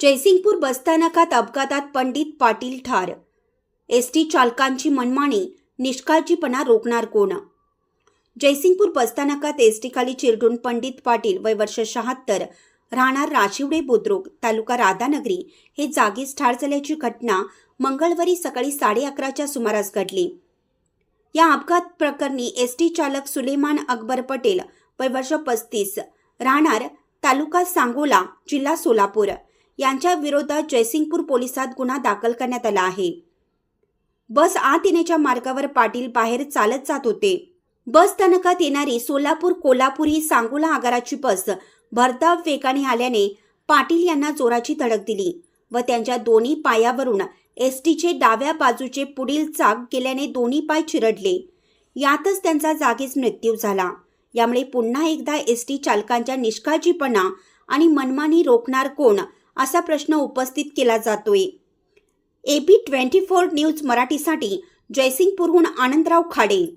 जयसिंगपूर बसस्थानकात अपघातात पंडित पाटील ठार. एस टी चालकांची मनमानी निष्काळजीपणा रोखणार कोण? जयसिंगपूर बसस्थानकात एस टीखाली चिरडून पंडित पाटील वय वर्ष शहात्तर राहणार राशिवडे बुद्रुक तालुका राधानगरी. हे जागीच ठार झाल्याची घटना मंगळवारी सकाळी साडे अकराच्या सुमारास घडली. या अपघात प्रकरणी एस टी चालक सुलेमान अकबर पटेल वय वर्ष पस्तीस राहणार तालुका सांगोला जिल्हा सोलापूर. यांच्या विरोधात जयसिंगपूर पोलिसात गुन्हा दाखल करण्यात आला आहे. बस आत येण्याच्या मार्गावर पाटील बाहेर चालत जात होते. बस स्थानकात येणारी सोलापूर कोल्हापूर ही सांगोला आगाराची बस भरधाव वेगाने आल्याने पाटील यांना जोराची धडक दिली व त्यांच्या दोन्ही पायावरून एस टीचे डाव्या बाजूचे पुढील चाक गेल्याने दोन्ही पाय चिरडले. यातच त्यांचा जागीच मृत्यू झाला. यामुळे पुन्हा एकदा एस टी चालकांच्या निष्काळजीपणा आणि मनमानी रोखणार कोण असा प्रश्न उपस्थित केला जातोय. एबी ट्वेंटी फोर न्यूज मराठीसाठी जयसिंगपूरहून आनंदराव खाडे.